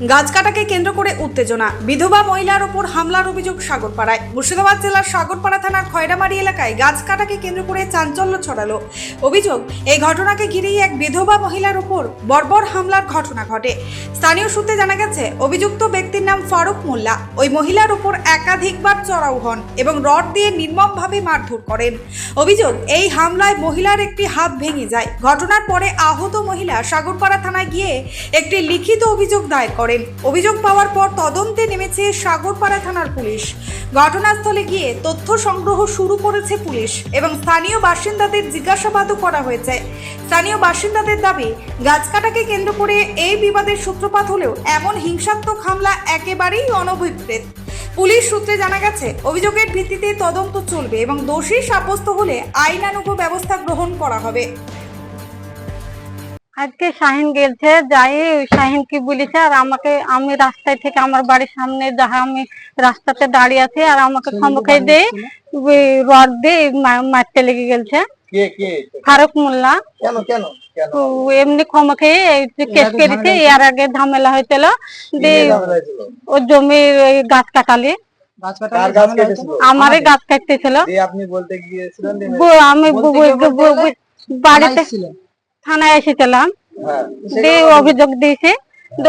গাছ কাটাকে কেন্দ্র করে উত্তেজনা। বিধবা মহিলার ওপর হামলার অভিযোগ সাগরপাড়ায়। মুর্শিদাবাদ জেলার সাগরপাড়া থানার খয়রামারি এলাকায় গাছ কাটাকে কেন্দ্র করে চাঞ্চল্য ছড়ালো। অভিযোগ, এই ঘটনাকে ঘিরেই এক বিধবা মহিলার ওপর বর্বর হামলার ঘটনা ঘটে। স্থানীয় সূত্রে জানা গেছে, অভিযুক্ত ব্যক্তির নাম ফারুক মোল্লা। ওই মহিলার উপর একাধিকবার চড়াও হন এবং রড দিয়ে নির্মমভাবে মারধর করেন। অভিযোগ, এই হামলায় মহিলার একটি হাত ভেঙে যায়। ঘটনার পরে আহত মহিলা সাগরপাড়া থানায় গিয়ে একটি লিখিত অভিযোগ দায়ের করেন। অভিযোগ পাওয়ার পর তদন্তে নেমেছে সাগরপাড়া থানার পুলিশ। ঘটনাস্থলে গিয়ে তথ্য সংগ্রহ শুরু করেছে পুলিশ এবং স্থানীয় বাসিন্দাদের জিজ্ঞাসাবাদও করা হয়েছে। স্থানীয় বাসিন্দাদের দাবি গাছ কাটাকে কেন্দ্র করে এই বিবাদের সূত্রপাত হলেও এমন হিংসাত্মক হামলা একেবারেই অনভিপ্রেত। পুলিশ সূত্রে জানা গেছে, অভিযোগের ভিত্তিতে তদন্ত চলবে এবং দোষী সাব্যস্ত হলে আইনানুগ ব্যবস্থা গ্রহণ করা হবে। আজকে শাহিন গেলছে যাই শাহিন কি বলেছে আর আমাকে আমি রাস্তায় থেকে আমার বাড়ির সামনে যাহা আমি রাস্তাতে দাঁড়িয়ে আছি আর আমাকে সম্মুখে দিয়ে রড দিয়ে মারতে লেগে কে ফারুক মোল্লা। কেন কেন কেন? তো এমনি ক্ষমা খেয়ে কেস করেছে এর আগে ঝামেলা হয়েছিল? ও জমির গাছ কাটালি। আমারে গাছ কাটতেছিল। আমি বাড়িতে থানায় এসেছিলাম। হ্যাঁ দিয়ে অভিযোগ দিয়েছে।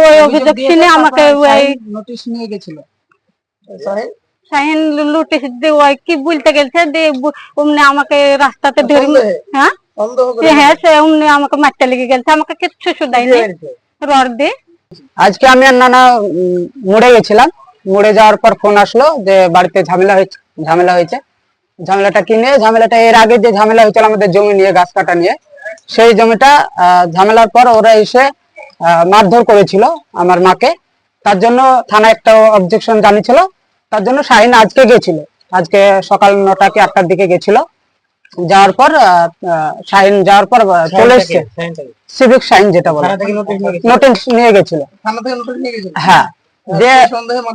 ওই অভিযোগ শুনে আমাকে ওই নোটিশ নিয়ে গেছিল। শাহিন লুটিস দিয়ে ওই কি বলতে গেছে দিয়ে অমনি আমাকে রাস্তাতে ধরে হ্যাঁ হ্যাঁ? সে অমনি আমাকে মারতে লেগে গেছে আমাকে কিচ্ছু শুধাইনি রড দিয়ে। আজকে আমি আর নানা মোড়ে গেছিলাম। মোড়ে যাওয়ার পর ফোন আসলো যে বাড়িতে ঝামেলা হয়েছে ঝামেলা হয়েছে। ঝামেলাটা কি নিয়ে? ঝামেলাটা এর আগে যে ঝামেলা হয়েছিল আমাদের জমি নিয়ে গাছ কাটা নিয়ে সেই জমিটা ঝামেলার পর ওরা এসে মারধর করেছিল আমার মাকে। তার জন্য থানায় একটা অবজেকশন জানিয়েছিল। তার জন্য শাহিন আজকে গেছিল। আজকে সকাল নটা কি আটটার দিকে গেছিল। যাওয়ার পর শাহিন যাওয়ার পর চলে এসছে। সিভিক শাহিন যেটা বলে। থানা নোটিশ নিয়ে গেছিল? হ্যাঁ। যে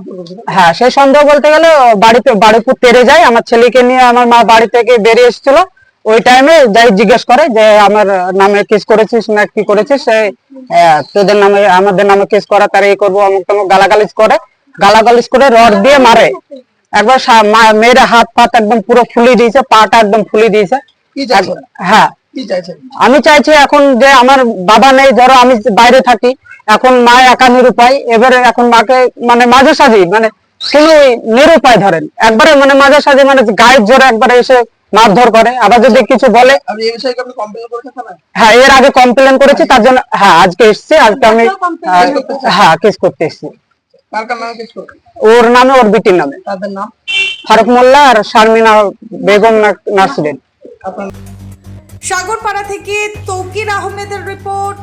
করেছিল হ্যাঁ সেই সন্দেহ বলতে গেলে বাড়িতে বাড়িপুর তেরে যায়। আমার ছেলেকে নিয়ে আমার মা বাড়ি থেকে বেরিয়ে এসেছিল। ওই টাইমে যাই জিজ্ঞেস করে যে আমার নামে কেস করেছিস না কি করেছিস? সে তোদের নামে আমাদের নামে কেস করা তার এই করব অমুক তমুক গালাগালিজ করে। গালাগালিজ করে রড দিয়ে মারে। একবার মেয়ের হাত পাত একদম পুরো ফুলিয়ে দিয়েছে পাটা একদম ফুলিয়ে দিয়েছে। হ্যাঁ। আমি চাইছি এখন যে আমার বাবা নেই ধরো আমি বাইরে থাকি এখন মা একা নিরুপায় এবারে এখন মাকে মানে মাঝে সাঝে মানে কোনো নিরুপায় ধরেন। একবারে মানে মাঝে সাঝে মানে গায়ের জোরে একবারে এসে মারধর করে। আবার যদি কিছু বলে হ্যাঁ এর আগে কমপ্লেন করেছি তার জন্য হ্যাঁ আজকে এসছি আজকে আমি হ্যাঁ কেস করতে এসছি। ওর নামে ওর বিটির নামে। ফারুক মোল্লা আর শারমিনা বেগম না- সাগরপাড়া থেকে তৌকির আহমেদের রিপোর্ট।